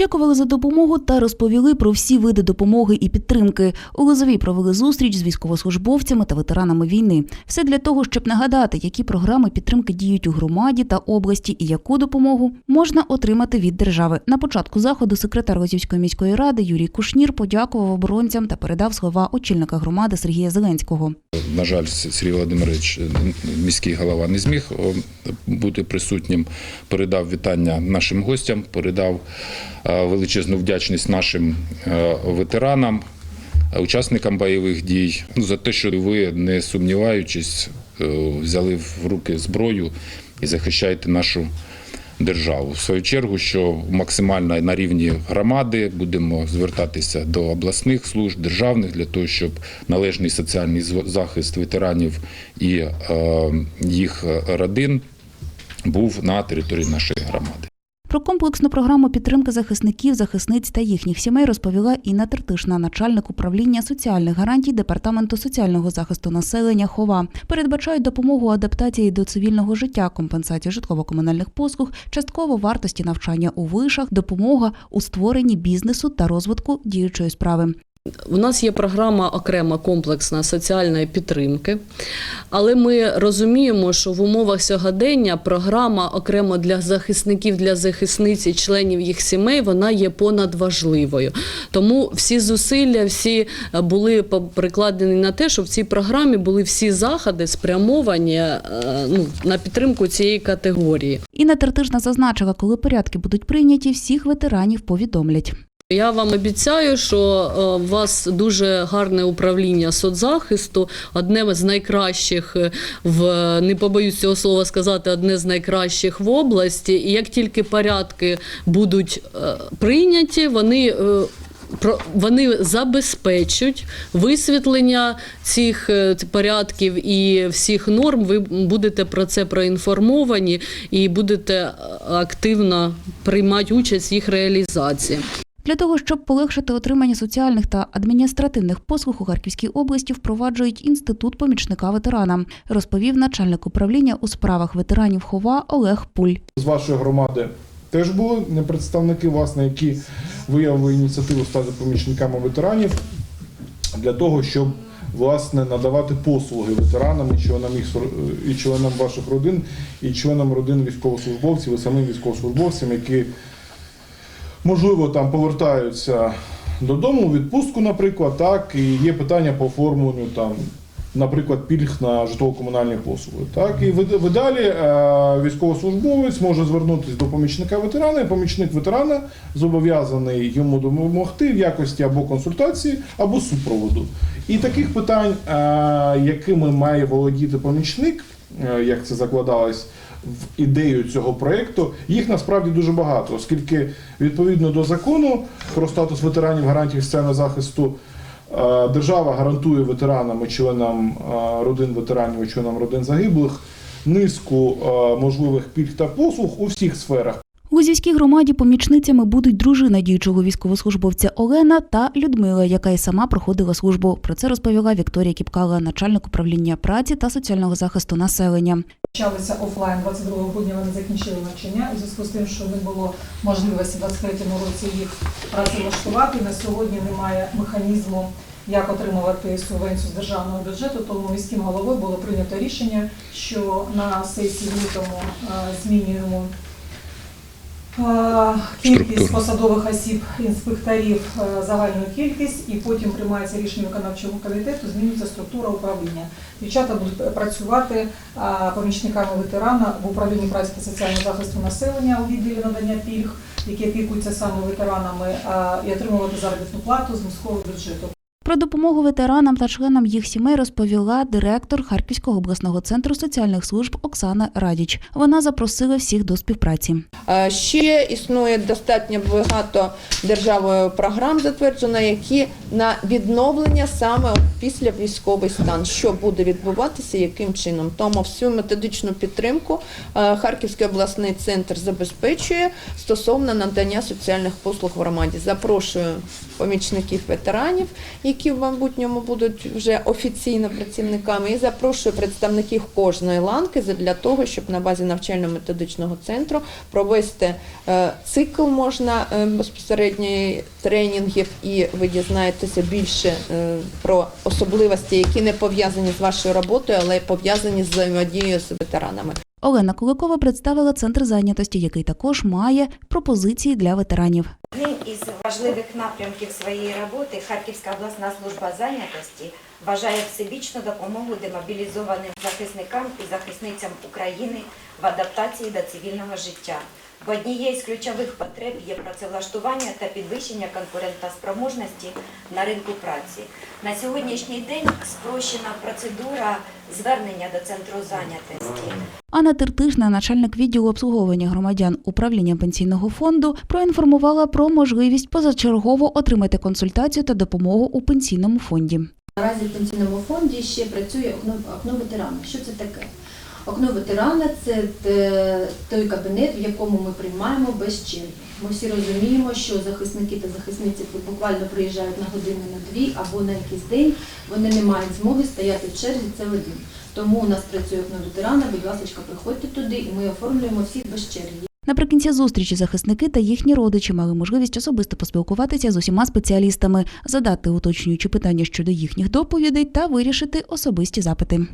Подякували за допомогу та розповіли про всі види допомоги і підтримки. У Лозовій провели зустріч з військовослужбовцями та ветеранами війни. Все для того, щоб нагадати, які програми підтримки діють у громаді та області і яку допомогу можна отримати від держави. На початку заходу секретар Лозівської міської ради Юрій Кушнір подякував оборонцям та передав слова очільника громади Сергія Зеленського. На жаль, Сергій Володимирович, міський голова, не зміг бути присутнім. Передав вітання нашим гостям, передав е, величезну вдячність нашим е, ветеранам, е, учасникам бойових дій ну, за те, що ви, не сумніваючись, е, взяли в руки зброю і захищаєте нашу державу. В свою чергу, що максимально на рівні громади будемо звертатися до обласних служб, державних для того, щоб належний соціальний захист ветеранів і е, їх родин був на території нашої громади. Про комплексну програму підтримки захисників, захисниць та їхніх сімей розповіла Інна Тертишна, начальник управління соціальних гарантій департаменту соціального захисту населення ХОВА. Передбачають допомогу адаптації до цивільного життя, компенсацію житлово-комунальних послуг, частково вартості навчання у вишах, допомога у створенні бізнесу та розвитку діючої справи. У нас є програма окрема комплексна соціальної підтримки, але ми розуміємо, що в умовах сьогодення програма окремо для захисників, для захисниць і членів їх сімей вона є понадважливою. Тому всі зусилля, всі е, були прикладені на те, щоб в цій програмі були всі заходи спрямовані е, ну, на підтримку цієї категорії. Інна Тертишна зазначила, коли порядки будуть прийняті, всіх ветеранів повідомлять. Я вам обіцяю, що е, у вас дуже гарне управління соцзахисту, одне з найкращих е, в не побоюсь цього слова сказати, одне з найкращих в області. І як тільки порядки будуть е, прийняті, вони. Вони забезпечать висвітлення цих порядків і всіх норм. Ви будете про це проінформовані і будете активно приймати участь в їх реалізації. Для того, щоб полегшити отримання соціальних та адміністративних послуг у Харківській області, впроваджують інститут помічника ветерана, розповів начальник управління у справах ветеранів ХОВА Олег Пуль. з вашої громади теж були не представники, власне, які виявили ініціативу стати помічниками ветеранів для того, щоб власне надавати послуги ветеранам і членам їх і членам ваших родин, і членам родин військовослужбовців, і самим військовослужбовцям, які можливо там повертаються додому у відпустку, наприклад, так, і є питання по оформленню там. Наприклад, пільг на житлово-комунальні послуги. Так і ви, ви далі е, військовослужбовець може звернутися до помічника ветерана, і помічник ветерана зобов'язаний йому допомогти в якості або консультації, або супроводу. І таких питань, е, якими має володіти помічник, е, як це закладалось в ідею цього проєкту, їх насправді дуже багато, оскільки відповідно до закону про статус ветеранів гарантій соціального захисту. Е, Держава гарантує ветеранам і членам е, родин ветеранів і членам родин загиблих низку е, можливих пільг та послуг у всіх сферах. У Лузівській громаді помічницями будуть дружина діючого військовослужбовця Олена та Людмила, яка й сама проходила службу. Про це розповіла Вікторія Кіпкала, начальник управління праці та соціального захисту населення. Почалися офлайн 22 грудня. Вони закінчили навчання у зв'язку з тим, що не було можливості в 23-му році їх працевлаштувати. На сьогодні немає механізму, як отримувати субвенцію з державного бюджету. Тому міським головою було прийнято рішення, що на сесії лютому е, змінюємо. Е, Кількість посадових осіб інспекторів е, загальну кількість, і потім приймається рішення виконавчого комітету, змінюється структура управління. Дівчата будуть працювати помічниками ветерана в управлінні праці та соціального захисту населення у відділі надання пільг, які опікуються саме ветеранами, і отримувати заробітну плату з міського бюджету. Про допомогу ветеранам та членам їх сімей розповіла директор Харківського обласного центру соціальних служб Оксана Радіч. Вона запросила всіх до співпраці. Е, Ще існує достатньо багато державою програм затверджено, які на відновлення саме після військовий стан, що буде відбуватися, яким чином. Тому всю методичну підтримку е, Харківський обласний центр забезпечує стосовно надання соціальних послуг в громаді. Запрошую помічників ветеранів, які в майбутньому будуть вже офіційно працівниками, і запрошую представників кожної ланки для того, щоб на базі навчально-методичного центру провести е, цикл можна е, безпосередньо тренінгів, і ви дізнаєтеся більше е, про особливості, які не пов'язані з вашою роботою, але пов'язані з взаємодією з ветеранами. Олена Куликова представила центр зайнятості, який також має пропозиції для ветеранів. Одним із важливих напрямків своєї роботи Харківська обласна служба зайнятості вважає всебічну допомогу демобілізованим захисникам і захисницям України в адаптації до цивільного життя. Бо однією з ключових потреб є працевлаштування та підвищення конкурентоспроможності на ринку праці. На сьогоднішній день спрощена процедура звернення до центру зайнятості. Анна Тертишна, начальник відділу обслуговування громадян управління пенсійного фонду, проінформувала про можливість позачергово отримати консультацію та допомогу у пенсійному фонді. Наразі в пенсійному фонді ще працює окно, окно ветерана. Що це таке? Окно ветерана це той кабінет, в якому ми приймаємо без черги. Ми всі розуміємо, що захисники та захисниці буквально приїжджають на годину на дві або на якийсь день. Вони не мають змоги стояти в черзі цілий день. Тому у нас працює окно ветерана. Будь ласка, приходьте туди, і ми оформлюємо всіх без черги. Наприкінці зустрічі захисники та їхні родичі мали можливість особисто поспілкуватися з усіма спеціалістами, задати уточнюючі питання щодо їхніх доповідей та вирішити особисті запити.